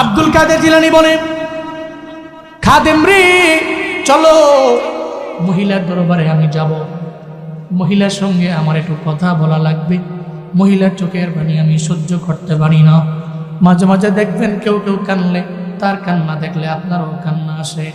আব্দুল কাদের জিলানি বলেন, খাদেম রে, চলো, মহিলার দরবারে আমি যাব। মহিলার সঙ্গে আমার একটু কথা বলা লাগবে। মহিলার চোখের পানি আমি সহ্য করতে পারি না। মাঝে মাঝে দেখবেন কেউ কেউ কানলে, তার কান্না দেখলে আপনারও কান্না আসে।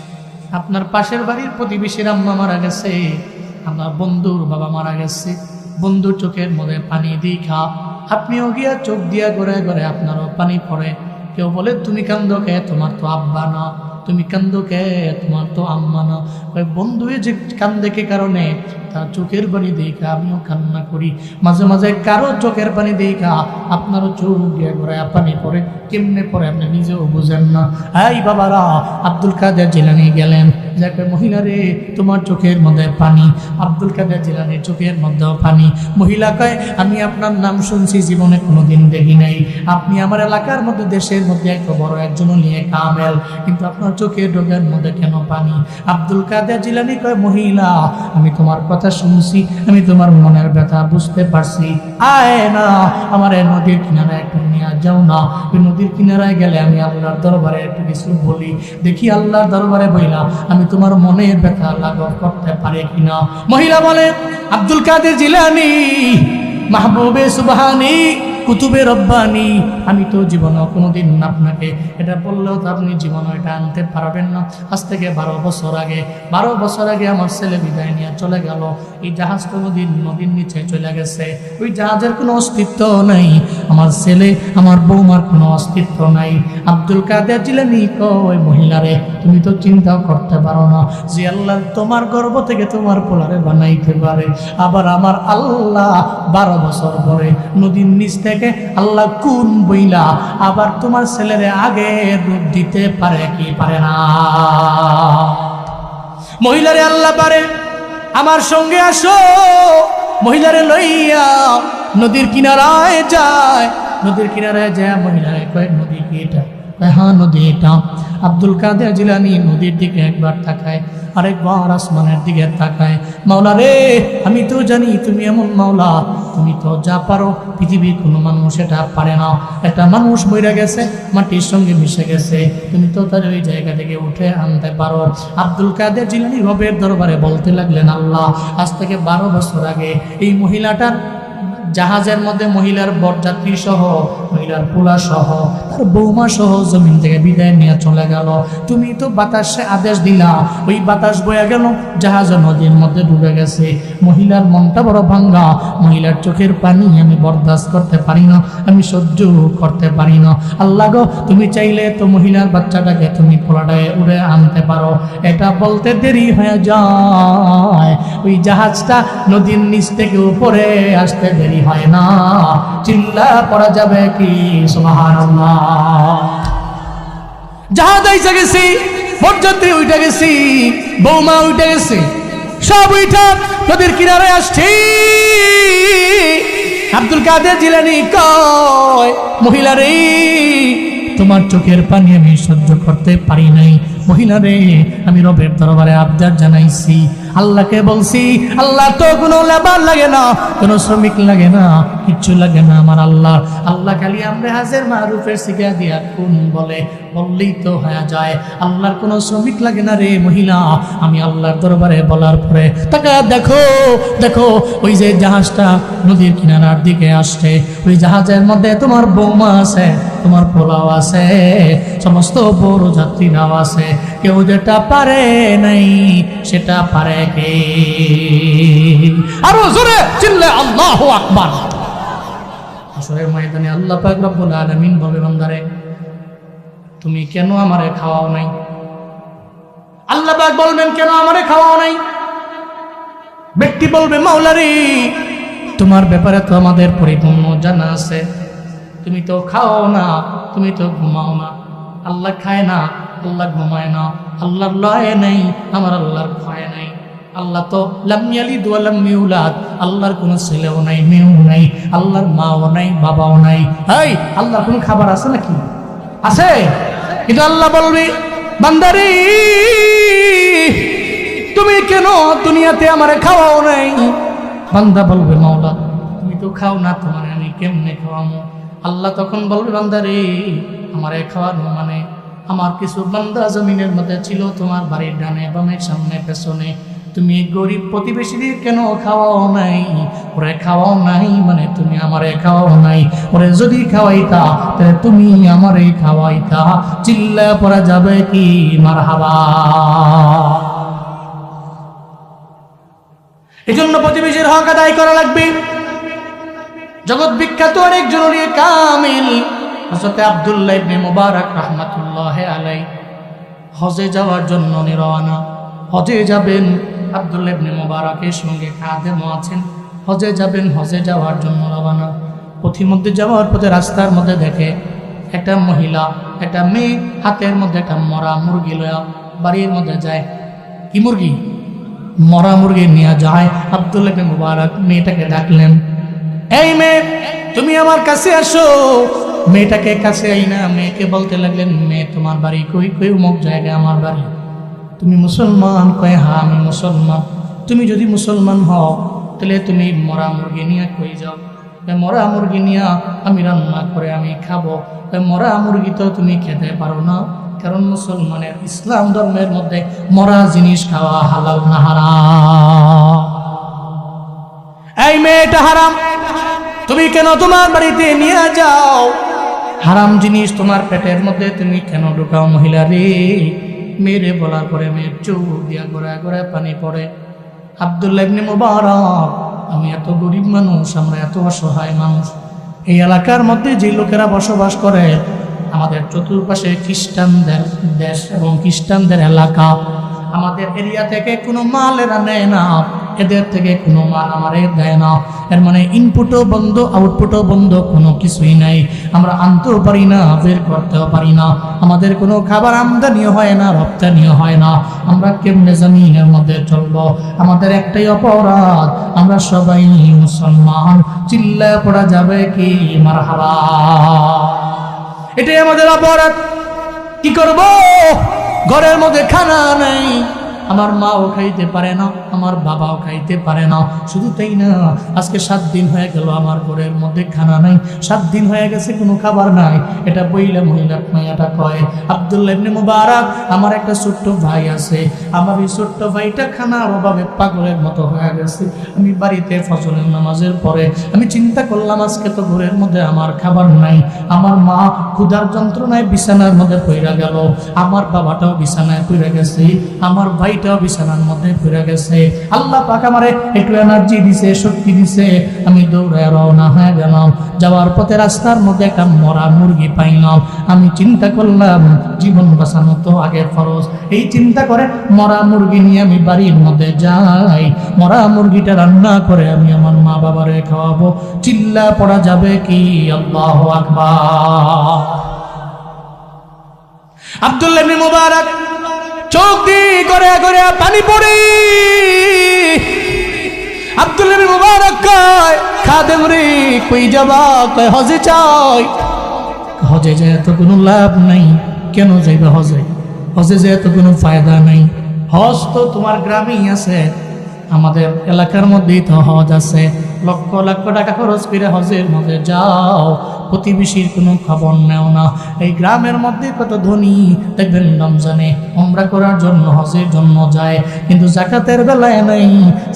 আপনার পাশের বাড়ির প্রতিবেশীর আম্মা মারা গেছে আপনার বন্ধুর বাবা মারা গেছে। বন্ধুর চোখের মধ্যে পানি দিই খা। আপনিও গিয়া চোখ দিয়া করে করে আপনারও পানি পড়ে। কেউ বলে, তুমি কান্দো কে? তোমার তো আব্বা না। তুমি কান্দো কে? তোমার তো আম্মা না। ওই বন্ধু যে কান্দে কে কারণে? তার চোখের পানি দেখা, আমিও কান্না করি। মাঝে মাঝে কারও চোখের পানি দেখা, আপনারও চোখ দিয়ে করে পানি পরে, কেমনে পরে আপনি নিজেও বুঝেন না। এই বাবারা, আব্দুল কাদের জিলানি গেলেন। যাকে মহিলা রে, তোমার চোখের মধ্যে পানি। আব্দুল কাদের জিলানির চোখের মধ্যেও পানি। মহিলা কয়, আমি আপনার নাম শুনছি, জীবনে কোনোদিন দেখি নাই। আপনি আমার এলাকার মধ্যে, দেশের মধ্যে এত বড় একজন নিয়ে কামেল। কিন্তু আপনার চোখের ডোগের মধ্যে কেন পানি? আব্দুল কাদের জিলানি কয়, মহিলা, আমি তোমার কথা শুনছি, আমি তোমার মনের ব্যথা বুঝতে পারছি। আয় না, আমার নদীর কিনারায় একটু নিয়ে যাও না। ওই নদীর কিনারায় গেলে আমি আল্লাহর দরবারে একটু কিছু বলি। দেখি আল্লাহর দরবারে বইলা, আমি তোমার মনের ব্যথা লাঘব করতে পারে কিনা? মহিলা বলে আব্দুল কাদের জিলানি মাহবুবে সুবহানি কুতুবে রব্বানি, আমি তো জীবনে কোনোদিন আপনাকে এটা বললেও তো আপনি জীবনে এটা আনতে পারবেন না। আজ থেকে বারো বছর আগে, বারো বছর আগে আমার ছেলে বিদায় নিয়ে চলে গেল। এই জাহাজ কোনোদিন নদীর নিচে চলে গেছে। ওই জাহাজের কোনো অস্তিত্ব নাই। আমার ছেলে, আমার বৌমার কোনো অস্তিত্ব নাই। আব্দুল কাদের জিলানি ওই মহিলারে, তুমি তো চিন্তাও করতে পারো না যে আল্লাহ তোমার গর্ব থেকে তোমার পোলারে বানাইতে পারে। আবার আমার আল্লাহ বারো বছর পরে নদীর নিচ থেকে আল্লাহ কোন বইলা? আবার তোমার ছেলেরে আগে রূপ দিতে পারে কি পারে না? মহিলারে আল্লাহ পারে, আমার সঙ্গে আসো। মহিলারে লইয়া নদীর কিনারায় যায়। নদীর কিনারায় যায়, মহিলারে কয়, নদী কি এটা হ্যাঁ নদী এটা। আব্দুল কাদের জিলানি নদীর দিকে একবার তাকায়। আরেকবার আসমানের দিকে তাকায়, মাওলা রে, আমি তো জানি তুমি এমন মাওলা। তুমি তো যা পারো, পৃথিবীর কোনো মানুষ এটা পারে না। একটা মানুষ মরে গেছে, মাটির সঙ্গে মিশে গেছে। তুমি তো তার ওই জায়গা থেকে উঠে আনতে পারো। আব্দুল কাদের জিলানি রবের দরবারে বলতে লাগলেন, আল্লাহ, আজ থেকে বারো বছর আগে এই মহিলাটার জাহাজের মধ্যে মহিলার বরযাত্রী সহ মহিলার পোলা সহ, তার বৌমা সহ জমিন থেকে বিদায় নিয়ে চলে গেল। তুমি তো বাতাসে আদেশ দিলা, ওই বাতাস বয়ে গেল, জাহাজ নদীর মধ্যে ডুবে গেছে। মহিলার মনটা বড় ভাঙ্গা, মহিলার চোখের পানি আমি বরদাস্ত করতে পারি না, আমি সহ্য করতে পারি না। আল্লাহ গো, তুমি চাইলে তো মহিলার বাচ্চাটাকে তুমি পোলাটায় উড়ে আনতে পারো। এটা বলতে দেরি হয়ে যায়, ওই জাহাজটা নদীর নিচ থেকে উপরে আসতে দেরি হয় না। চিল্লা পড়া যাবে নদীর কিনারে আসছি। আব্দুল কাদের জিলানি কয়, মহিলারে, তোমার চোখের পানি আমি সহ্য করতে পারি নাই। মহিলারে, আমি রবের দরবারে আবদার জানাইছি। আল্লাহকে বলছি, আল্লাহ তো কোনো লেবার লাগে না, কোনো শ্রমিক লাগে না, কিচ্ছু লাগে না আমার আল্লাহ। আল্লাহ খালি আমরা হাজের মারুফের শিখা দিয়া কোন বলে। বললেই তো হয়ে যায়। আল্লাহর কোনো শ্রমিক লাগে না রে মহিলা। আমি আল্লাহর দরবারে বলার পরে তাকে দেখো দেখো, ওই যে জাহাজটা নদীর কিনারার দিকে আসছে। ওই জাহাজের মধ্যে তোমার বৌমা আছে, তোমার পোলাও আছে, সমস্ত বড় যাত্রীরাও আছে। কেউ যেটা পারে নাই, সেটা পারে কে? আরও জোরে চিল্লে আল্লাহ আকবার। আসরের ময়দানে আল্লাহ পাক রব্বুল আলামিন বলে, বান্দারে তুমি কেন আমারে খাওয়াও নাই? আল্লাহ বলবেন, কেন আমারে খাওয়াও নাই? ব্যক্তি বলবে, মাওলারি, তোমার ব্যাপারে তো আমাদের পরিপূর্ণ জানা আছে। তুমি তো খাও না, তুমি তো ঘুমাও না। আল্লাহ খায় না, আল্লাহ ঘুমায় না। আল্লাহর লয় নেই, আমার আল্লাহর ক্ষয় নাই। আল্লাহ তো লামিয়ালি দুয়ালাম মিউলাদ আল্লাহর কোনো ছেলেও নাই, মেয়েও নাই। আল্লাহর মাও নাই, বাবাও নাই। এই, আল্লাহর কোনো খাবার আছে নাকি? আছে? কিন্তু আল্লাহ বলবি, বান্দারি, তুমি কেন দুনিয়াতে আমারে খাওয়াও নাই? বান্দা বলবে, মাওলা, তুমি তো খাও না, তোমার আমি কেমনে খাওয়ামো? আল্লাহ তখন বলবে, বান্দারে, আমারে খাওয়ানো মানে আমার কিছু বান্দা জমিনের মধ্যে ছিল তোমার বাড়ির ডানে বামে সামনে পেছনে। তুমি গরিব প্রতিবেশীদের কেন খাওয়াও নাই? ওরে খাওয়াও নাই মানে তুমি আমারে খাওয়াও নাই। ওরে যদি খাওয়াইতা, তাহলে তুমি আমারে খাওয়াইতা। চিল্লা পড়া যাবে কি? মার হাবা এজন্য প্রতিবেশীর হক আদায় করা লাগবে। জগৎ বিখ্যাত অনেক জরুরি কামিল হজরতে আবদুল্লাহ ইবনে মুবারক রাহমাতুল্লাহ আলাই হজে যাওয়ার জন্য নিরওয়ানা। হজে যাবেন। আবদুল্লাহ ইবনে মুবারকের সঙ্গে খাদেমও আছেন। হজে যাবেন, হজে যাওয়ার জন্য রওনা। পথিমধ্যে যাওয়ার পথে রাস্তার মধ্যে দেখে একটা মহিলা, একটা মেয়ে, হাতের মধ্যে একটা মরা মুরগি লয়া বাড়ির মধ্যে যায়। কি মুরগি? মরা মুরগি নিয়ে যায়। আবদুল্লাহ ইবনে মুবারক মেয়েটাকে ডাকলেন, এই মেয়ে, তুমি আমার কাছে আসো। মেয়েটাকে কাছে আই না মেয়েকে বলতে লাগলেন, মেয়ে, তোমার বাড়ি কই কই অমুক জায়গায় আমার বাড়ি? তুমি মুসলমান, কয়ে হা আমি মুসলমান। তুমি যদি মুসলমান হও, তাহলে তুমি মরা মুরগি নিয়ে কই যাও? মরা মুরগি নিয়ে আমি রান্না করে আমি খাব। মরা মুরগি তো তুমি খেতে পারো না। কারণ মুসলমানের ইসলাম ধর্মের মধ্যে মরা জিনিস খাওয়া হালাল না হারাম? হারাম। তুমি কেন তোমার বাড়িতে নিয়ে যাও? হারাম জিনিস তোমার পেটের মধ্যে তুমি কেন ঢুকাও মহিলা রে মেরে বলার পরে মেয়ের চোখ দিয়া গোড়া গোড়া পানি পড়ে। আবদুল্লাহ ইবনে মুবারক, আমি এত গরিব মানুষ, আমরা এত অসহায় মানুষ। এই এলাকার মধ্যে যে লোকেরা বসবাস করে, আমাদের চতুর্পাশে খ্রিস্টানদের দেশ এবং খ্রিস্টানদের এলাকা। আমাদের এরিয়া থেকে কোনো মাল এরা নেয় না। এদের থেকে কোনো মাল আমারে দেয় না। এর মানে ইনপুটও বন্ধ আউটপুটও বন্ধ, কোনো কিছুই নাই। আমরা আনতেও পারি না, বের করতেও পারি না। আমাদের কোনো খাবার আমদানিও হয় না, রপ্তানিও হয় না। আমরা কেমনে জানি এর মধ্যে চলবো? আমাদের একটাই অপরাধ, আমরা সবাই মুসলমান। চিল্লা পড়া যাবে কি মার এটাই আমাদের অপরাধ। কি করব? ঘরের মধ্যে খানা নেই। আমার মাও খাইতে পারে না, আমার বাবাও খাইতে পারে না। শুধু তাই না, আজকে সাত দিন হয়ে গেল আমার ঘরের মধ্যে খানা নাই। সাত দিন হয়ে গেছে, কোনো খাবার নাই। এটা বইলে মহিলা মাইয়াটা কয়, আবদুল্লাহ মুবারক, আমার একটা ছোট্ট ভাই আছে। আমার এই ছোট্ট ভাইটা খানার অভাবে পাগলের মতো হয়ে গেছে। আমি বাড়িতে ফজরের নামাজের পরে, আমি চিন্তা করলাম, আজকে তো ঘরের মধ্যে আমার খাবার নাই। আমার মা ক্ষুধার যন্ত্রণায় বিছানার মধ্যে পইরা গেল। আমার বাবাটাও বিছানায় পইরা গেছে। আমার ভাইটাও বিছানার মধ্যে পইরা গেছে। আল্লাহ পাক আমারে একটু এনার্জি দিছে, শক্তি দিছে। আমি দৌড়ায় রওনা হয়ে গেলাম। যাওয়ার পথে রাস্তার মধ্যে একটা মরা মুরগি পাইলাম। আমি চিন্তা করলাম, জীবন বাঁচানো তো আগে ফরজ। এই চিন্তা করে মরা মুরগি নিয়ে আমি বাড়ির মধ্যে যাই। মরা মুরগিটা রান্না করে আমি আমার মা বাবারে খাওয়াবো। চিল্লা পড়া যাবে কি? আল্লাহ আকবার। আব্দুল্লাহ মুবারক চোখ দিয়ে করে করে পানি পড়ে। ইবনে মুবারক কয়, খাদেম রে, কই যাবা? কয়, হজে চাই। হজে যে এত কোনো লাভ নাই, কেন যাইবা হজে? হজে যে এত কোনো ফায়দা নাই। হজ তো তোমার গ্রামেই আছে। আমাদের এলাকার মধ্যেই তো হজ আছে। লক্ষ লক্ষ টাকা খরচ করে হজের মধ্যে যাও। প্রতিবেশীর কোনো খবর নেও না। এই গ্রামের মধ্যে কত ধনী, দেখবেন রমজানে ওমরা করার জন্য, হজের জন্য যায়, কিন্তু জাকাতের বেলায় নেই।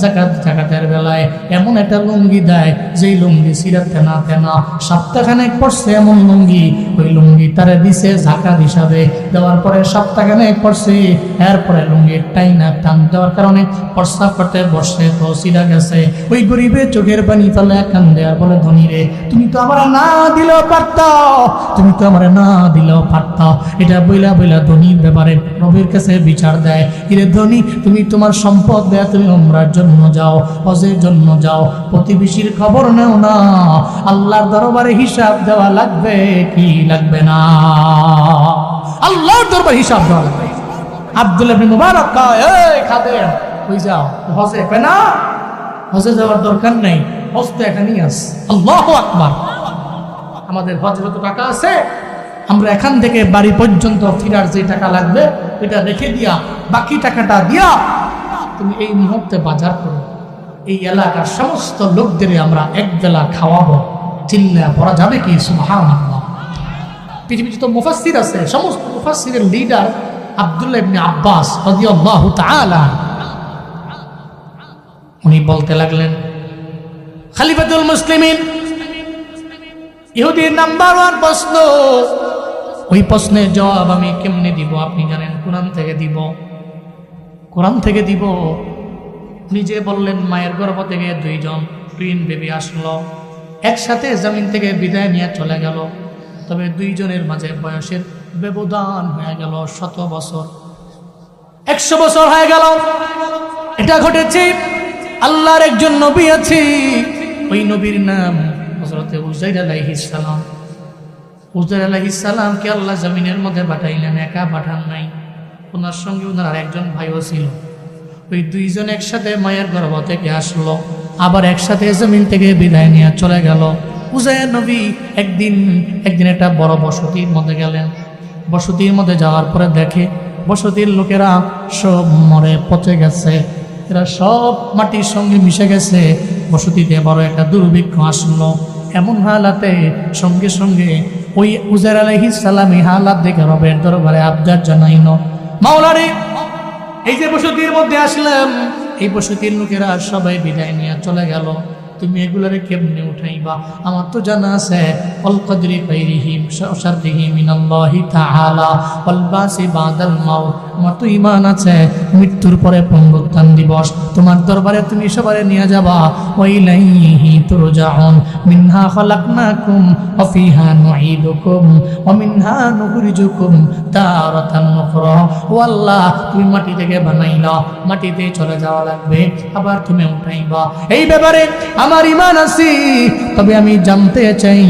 জাকাত জাকাতের বেলায় এমন একটা লুঙ্গি দেয়, যেই লুঙ্গি সিরাত তেনা তেনা সপ্তাহখানেক পড়ছে এমন লুঙ্গি। ওই লুঙ্গি তারা দিছে জাকাত হিসাবে। দেওয়ার পরে সপ্তাহখানেক পড়ছে, এরপরে লুঙ্গির টাইনা টান দেওয়ার কারণে প্রস্তাব করতে বসছে তো সিরা গেছে। ওই গরিবের চোখের পানি ফেলে কান দেওয়ার বলে, ধনী রে, তুমি তো আমার না দিলেও পারতাও তুমি তো আমার না দিলেও পারতাও এটা বইলা বইলা ধনীর ব্যাপারে রবির কাছে বিচার দেয়। কিরে ধনী, তুমি তোমার সম্পদ দেয়া তুমি ওমরার জন্য যাও, হজের জন্য যাও। প্রতিবেশীর খবর নেও না। আল্লাহর দরবারে হিসাব দেওয়া লাগবে কি লাগবে না? আল্লাহর দরবারে হিসাব দেওয়া লাগবে। আব্দুল্লাহ মুবারক খাদেম, কই যাও? হজে না? হজে যাওয়ার দরকার নেই। হজ তো এখানেই আছে। আল্লাহু আকবার। আমাদের হজ যত টাকা আছে, আমরা এখান থেকে বাড়ি পর্যন্ত ফিরার যে টাকা লাগবে, এটা রেখে দিয়া, বাকি টাকাটা দিয়া তুমি এই মুহূর্তে বাজার করো। এই এলাকার সমস্ত লোকদের আমরা এক বেলা খাওয়াবো। চিল্লা পড়া যাবে কি? সুবহানাল্লাহ। পৃথিবীতে তো মুফাসসির আছে, সমস্ত মুফাসসিরের লিডার আব্দুল্লাহ ইবনে আব্বাস রাদিয়াল্লাহু তাআলা। উনি বলতে লাগলেন, খালিফাতুল মুসলিমিন ইহুদির নাম্বার ওয়ান প্রশ্ন। ওই প্রশ্নের জবাব আমি কেমনে দিব? আপনি জানেন, কোরআন থেকে দিব। কোরআন থেকে দিব। নিজে বললেন, মায়ের গর্ভ থেকে দুইজন টুইন বেবি আসলো, একসাথে জামিন থেকে বিদায় নিয়ে চলে গেল। তবে দুইজনের মাঝে বয়সের ব্যবধান হয়ে গেল শত বছর। একশো বছর হয়ে গেল। এটা ঘটেছে, আল্লাহর একজন নবী আছে। ওই নবীর নাম হজরতে উজাইর আলাইহিস সালাম। উজাইর আলাইহিস সালামকে আল্লাহ জমিনের মধ্যে পাঠাইলেন, একা পাঠান নাই। ওনার সঙ্গে ওনার আরেকজন ভাইও ছিল। ওই দুইজন একসাথে মায়ের গর্ভ থেকে আসলো, আবার একসাথে জমিন থেকে বিদায় নিয়ে চলে গেল। উজাইর নবী একদিন একদিন একটা বড় বসতির মধ্যে গেলেন। বসতির মধ্যে যাওয়ার পরে দেখে বসতির লোকেরা সব মরে পচে গেছে। এরা সব মাটির সঙ্গে মিশে গেছে। বসতিতে বড় একটা দুর্ভিক্ষ আসলো। এমন হালাতে সঙ্গে সঙ্গে ওই উজার আলহিস সালামি হালাত দেখে রবের দরবারে আবদার জানাইল। মাওলারে, এই যে বসতির মধ্যে আসলাম, এই বসতির লোকেরা সবাই বিদায় নিয়ে চলে গেল। তুমি এগুলারে কেমনে উঠাইবা? আমার তো জানা আছে, অল কদরি কৈরিহিম শারদিহি মিনাল্লাহি তাআলা, ওয়াল বাসি বাদাল মাউত। আমার তো ঈমান আছে, মৃত্যুর পরে পুনরুত্থান দিবস। তোমার দরবারে তুমি সবারে নিয়ে যাবা। ওয়াইলাইহি তুরজাউন, মিনহা খালাকনাকুম, ওয়া ফিহা নুঈদুকুম, ওয়া মিনহা নুখরিজুকুম তারাতান উখরা। ও আল্লাহ, তুমি মাটি থেকে বানাইলা, মাটিতে চলে যাওয়া লাগবে, আবার তুমি উঠাইবা। এই ব্যাপারে আমার ইমান আছে। তবে আমি জানতে চাই,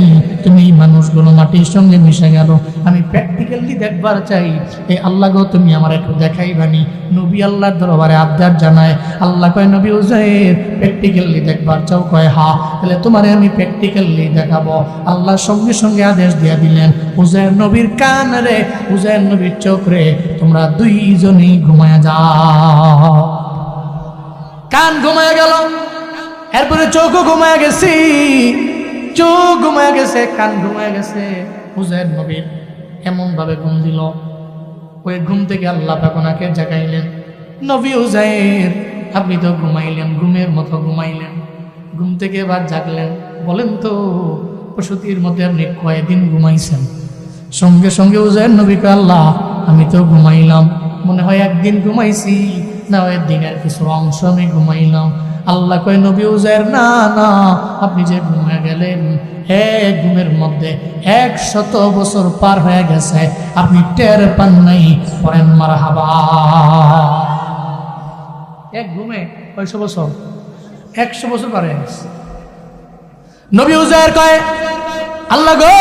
তুমি মানুষগুলো মাটির সঙ্গে মিশে গেল। আমি প্র্যাকটিক্যালি দেখবার চাই এই আল্লাহ গো, তুমি আমার একটু দেখাইবানি। নবী আল্লাহর দরবারে আবদার জানায়। আল্লাহ কয়, নবী উজাইর প্র্যাকটিক্যালি দেখবার চাও? কয়, হা, তাহলে তোমারে আমি প্র্যাকটিক্যালি দেখাবো। আল্লাহ সঙ্গে সঙ্গে আদেশ দিয়ে দিলেন উজাইর নবীর কান রে উজাইর নবীর চোখ রে, তোমরা দুইজনেই ঘুমায় যাও। কান ঘুমায় গেল। এরপরে চোখও ঘুমায় গেছি। চোখ ঘুমায় গেছে, কান ঘুমায় গেছে। হুজাইর নবীর এমন ভাবে ঘুম দিল। ওই ঘুম থেকে আল্লাহ পাকনাকে জাগাইলেন। নবী হুজাইর, আপনি তো ঘুমাইলেন, ঘুমের মতো ঘুমাইলেন। ঘুম থেকে এবার জাগলেন। বলেন তো প্রসূতির মধ্যে আপনি কয়দিন ঘুমাইছেন? সঙ্গে সঙ্গে উজাইর নবীকে আল্লাহ, আমি তো ঘুমাইলাম। মনে হয় একদিন ঘুমাইছি, না ওই দিনের কিছু অংশ আমি ঘুমাইলাম। আল্লাহ কয়, নবী উজাইর, না না, আপনি যে ঘুমে গেলেন এক ঘুমের মধ্যে এক শত বছর পার হয়ে গেছে, আপনি টের পান নাই পরেন মার হাবা এক ঘুমে কয়শো বছর? একশো বছর পার হয়ে গেছে। নবী উজাইর কয়, আল্লাহ গো,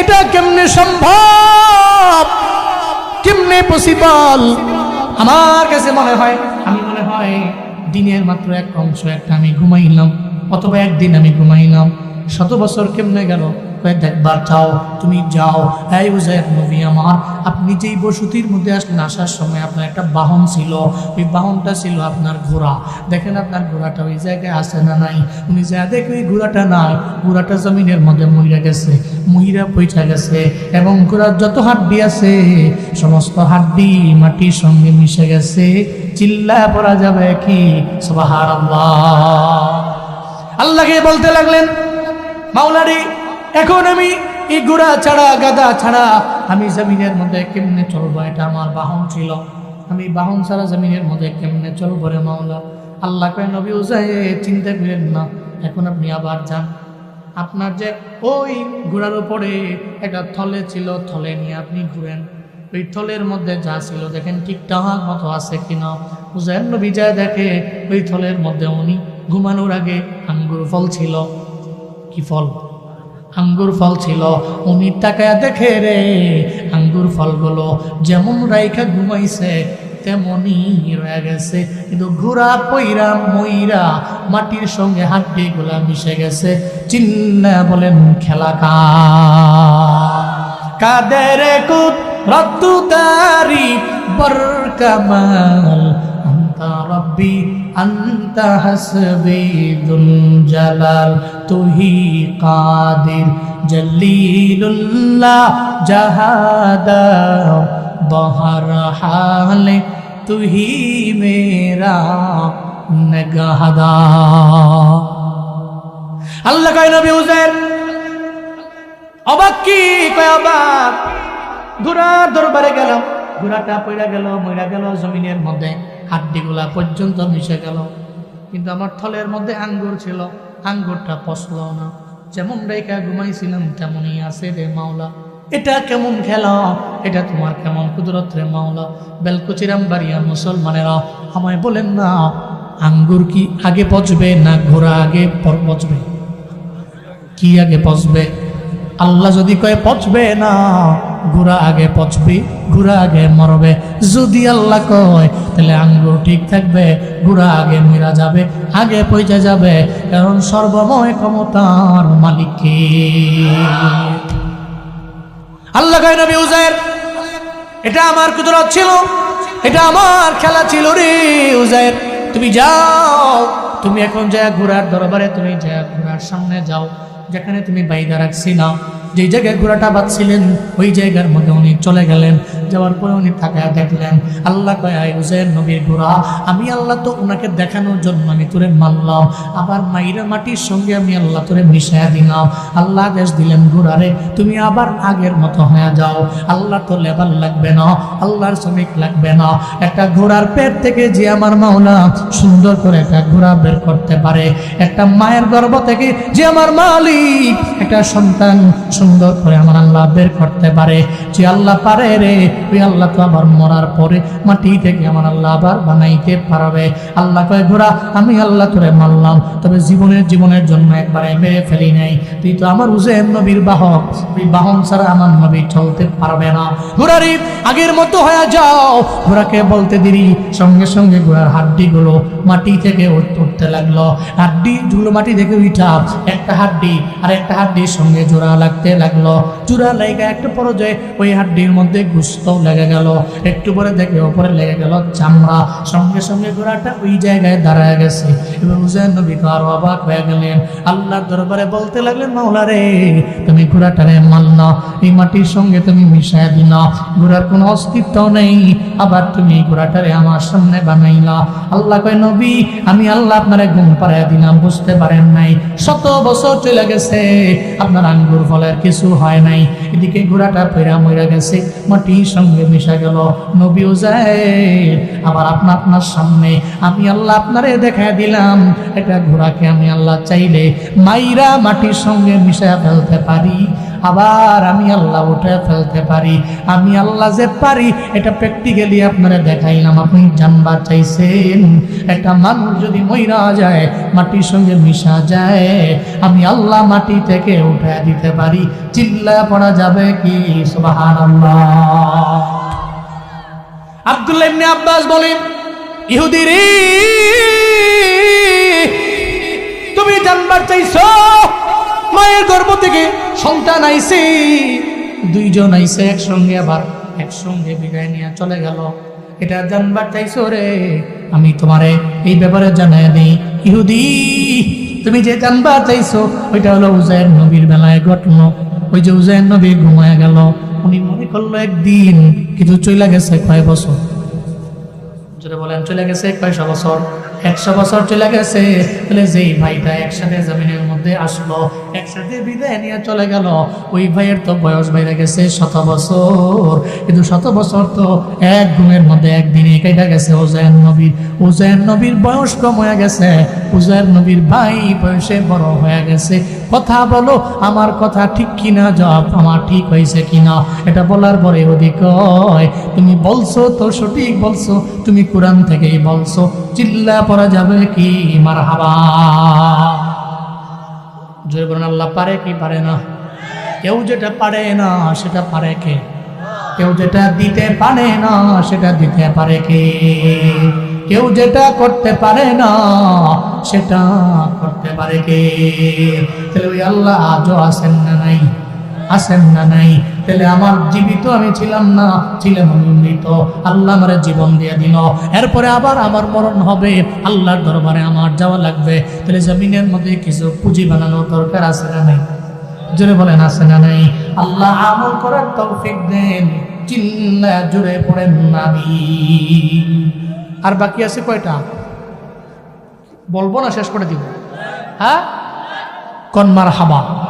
এটা কেমনে সম্ভব? কেমনে পসিবল আমার কাছে মনে হয় হয়, দিনের মাত্র এক অংশ একটা আমি ঘুমাইলাম, অথবা একদিন আমি ঘুমাইলাম। শত বছর কেমনে গেল? দেখবার চাও তুমি যাও। এই উজাইর নবী আমার, আপনি যেই বসতির মধ্যে আসলেন। আসার সময় আপনার একটা বাহন ছিল। ওই বাহনটা ছিল আপনার ঘোড়া। দেখেন আপনার ঘোড়াটা ওই জায়গায় আছে না নাই? উনি যা দেখে ওই ঘোড়াটা নাই। ঘোড়াটা জমিনের মধ্যে মহিরা গেছে। মহিরা পৈঠা গেছে। এবং ঘোড়ার যত হাড্ডি আছে, সমস্ত হাড্ডি মাটির সঙ্গে মিশে গেছে। চিল্লা পড়া যাবে কি? সবাহার আল্লাহকে বলতে লাগলেন, মাওলারি এখন আমি এই ঘোড়া ছাড়া, গাদা ছাড়া আমি জমিনের মধ্যে কেমনে চলবো? এটা আমার বাহন ছিল। আমি বাহন ছাড়া জমিনের মধ্যে কেমনে চলবো রে মাওলা? আল্লাহ কয়, নবী উজাই চিন্তা করেন না। এখন আপনি আবার যান। আপনার যে ওই ঘোড়ার উপরে একটা থলে ছিল, থলে নিয়ে আপনি ঘুরেন। ওই থলের মধ্যে যা ছিল, দেখেন ঠিকঠাক মতো আছে কিনা। উজাইন নবী যায় দেখে, ওই থলের মধ্যে উনি ঘুমানোর আগে আঙ্গুর ফল ছিল। কি ফল? আঙ্গুর ফল ছিল। উনি তাকায় দেখে রে, আঙ্গুর ফলগুলো যেমন রাইখা ঘুমাইছে, তেমনই রয়ে গেছে। কিন্তু ঘোরা, পইরা, মইরা মাটির সঙ্গে হাড্ডি গুলা মিশে গেছে। চিল্লা বলেন, খেলা কাদের কুত রত্তু তারি বর কামাল আন্তা রব্বি দুল জালাল, তুহি কাদির। জলিলুল্লাহ জাহাদা বহর হালে তুহি মেরা নগহদা আল্লাহ কয়, নবী অবাক কি? কয়, অবাক। ঘোড়ার দরবারে গেলাম ঘোড়াটা পড়া গেল মইরা গেল, জমিনের মধ্যে হাড্ডিগুলা পর্যন্ত মিশে গেল। কিন্তু আমার থলের মধ্যে আঙ্গুর ছিল। আঙ্গুরটা পচল না। যেমন রেখা ঘুমাইছিলাম, তেমনই আছে রে মাওলা। এটা কেমন খেলা? এটা তোমার কেমন কুদরত রে মাওলা? বেলকুচিরাম বাড়িয়া মুসলমানেরা আমায় বলেন না, আঙ্গুর কি আগে পচবে না ঘোড়া আগে পচবে? কি আগে পচবে? আল্লাহ যদি কয়ে পচবে না ঘোড়া আগে পচবে ঘোড়া আগে মরবে। যদি আল্লাহ কয়, তাহলে আঙ্গুর ঠিক থাকবে ঘোড়া আগে মেরা যাবে, আগে পয়সা যাবে, কারণ সর্বময় ক্ষমতার মালিককে আল্লাহ কয়, নবী উজাইর এটা আমার কুদরত ছিল, এটা আমার খেলা ছিল রে উজাইর তুমি যাও, তুমি এখন যা ঘোড়ার দরবারে, তুমি যা ঘোড়ার সামনে যাও, যেখানে তুমি বাইদা রাখছি না। যেই জায়গায় ঘোড়াটা বাঁধছিলেন, ওই জায়গার মধ্যে উনি চলে গেলেন। যাওয়ার পরে উনি তাকায় দেখলেন, আল্লাহ কয় হুসেন নবীর ঘোড়া। আমি আল্লাহ তো ওনাকে দেখানোর জন্য আমি তোরে মারলাম। আবার মাইরা মাটির সঙ্গে আমি আল্লাহ তোরে মিশাইয়া দিলাম। আল্লাহ আদেশ দিলেন ঘোড়ারে তুমি আবার আগের মতো হয়ে যাও। আল্লাহ তো লেবার লাগবে না, আল্লাহর শ্রমিক লাগবে না। একটা ঘোড়ার পেট থেকে যে আমার মাওলা সুন্দর করে একটা ঘোড়া বের করতে পারে। একটা মায়ের গর্ভ থেকে যে আমার মালিক, একটা সন্তান সুন্দর করে আমার আল্লাহ বের করতে পারে। যে আল্লাহ পারে রে, ওই আল্লাহ তো আবার মরার পরে মাটি থেকে আমার আল্লাহ আবার বানাইতে পারবে। আল্লাহ কয়, ঘোড়া, আমি আল্লাহ তোরে মারলাম, তবে জীবনের জীবনের জন্য একবারে মেরে ফেলি নাই। তুই তো আমার হুসেন নবীর বাহক, ওই বাহন ছাড়া আমার নবী চলতে পারবে না। ঘোড়ারি আগের মতো হয়ে যাও। ঘোড়াকে বলতে দিরি সঙ্গে সঙ্গে ঘোড়ার হাড্ডিগুলো মাটি থেকে উঠতে লাগল। হাড্ডি ধুলো মাটি থেকে উঠা, একটা হাড্ডি আর একটা হাড্ডির সঙ্গে জোড়া লাগতে লাগল। জোড়া লেগে একটা পর্যায়ে ওই হাড্ডির মধ্যে গুস্ত লেগে গেল। একটু পরে দেখে ওপরে লেগে গেল চামড়া। সঙ্গে সঙ্গে ঘোড়াটা ওই জায়গায় দাঁড়ায় গেছে। এবং হুসেন নবী তো আরও অবাক হয়ে গেলেন। আল্লাহর দরবারে বলতে লাগলেন, মাওলা রে, তুমি ঘোড়াটারে মানল এই মাটির সঙ্গে তুমি মিশাই দিল ঘোড়ার কোনো অস্তিত্ব নেই। আবার তুমি ঘোড়াটারে আমার সামনে বানাইলা। আল্লাহ কয়, নবী, আমি আল্লাহ আপনারে ঘুম পাড়ায় দিলাম, বুঝতে পারেন নাই। শত বছর চলে গেছে। আপনার আঙ্গুর ফলের কিছু হয় নাই। এদিকে ঘোড়াটা ফেরা মইরা গেছে, মাটির সঙ্গে মিশা গেল। নবীও যায়, আবার আপনা আপনার সামনে আমি আল্লাহ আপনারে দেখা দিলাম। এটা ঘোড়াকে আমি আল্লাহ চাইলে মাইরা মাটির সঙ্গে মিশা ফেলতে পারি। আবার আমি আল্লাহ উঠে ফেলতে পারি, আমি আল্লাহ যে পারি, এটা প্র্যাকটিক্যালি আপনারা দেখাইলাম, আপনি জানবার চাইছেন। একটা মানুষ যদি মইরা যায়, মাটির সঙ্গে মিশা যায়, আমি আল্লাহ মাটি থেকে উঠে দিতে পারি, চিল্লা পড়া যাবে কি? সুবহানাল্লাহ। আব্দুল্লাহ ইবনে আব্বাস বলেন, ইহুদি রে, তুমি জানবার চাইছো মায়ের গর্ভ থেকে সন্তান আইছে। দুইজন আইছে একসঙ্গে আবার একসঙ্গে বিদায় নিয়ে চলে গেল। এটা জানবার চাইছো রে? আমি তোমারে এই ব্যাপারে জানাই দিই। ইহুদি, তুমি যে জানবার চাইছো, ওইটা হলো উজায়ের নবীর বেলায় ঘটলো। ওই যে উজায়ের নবী ঘুমায় গেল। উনি মনে করল একদিন কিন্তু চলে গেছে কয় বছর? যদি বলেন চলে গেছে কয়শো বছর? একশো বছর চলে গেছে। তাহলে যেই ভাইটা একসাথে জমিনের মধ্যে আসলো, একসাথে বিদায় নিয়ে চলে গেল। ওই ভাইয়ের তো বয়স বাইরে গেছে শত বছর। কিন্তু শত বছর তো এক ঘুমের মধ্যে একদিনে কেটে গেছে ওজায়ন নবীর। ওজায়ন নবীর বয়স কম হয়ে গেছে। ওজায়ন নবীর ভাই বয়সে বড় হয়ে গেছে। কথা বলো, আমার কথা ঠিক কিনা? জবাব আমার ঠিক হয়েছে কিনা? এটা বলার পরে ওদি কয়, তুমি বলছো তো সঠিক বলছো, তুমি কোরআন থেকেই বলছো। চিল্লা পড়া যাবে কি? মার হাবা আল্লাহ পারে কি পারে না? কেউ যেটা পারে না, সেটা পারে কে? কেউ যেটা দিতে পারে না, সেটা দিতে পারে কে? কেউ যেটা করতে পারে না, সেটা করতে পারে কে? তাহলে ওই আল্লাহ আজও আছেন না নাই? আছেন না নাই? তাহলে আমার জীবিত আমি ছিলাম না, ছিলাম আমি মৃত। আল্লাহ আমার জীবন দিয়ে দিল। এরপরে আবার আমার মরণ হবে। আল্লাহর দরবারে আমার যাওয়া লাগবে। তাহলে জমিনের মধ্যে কিছু পুঁজি বানানোর দরকার আছে না নাই? জোরে বলেন, আছে না নাই? আল্লাহ আমল করার তৌফিক দেন। চিল্লা জোরে পড়েন নামি আর বাকি আছে কয়টা? বলব না, শেষ করে দিব। হ্যাঁ? কনমার হাবা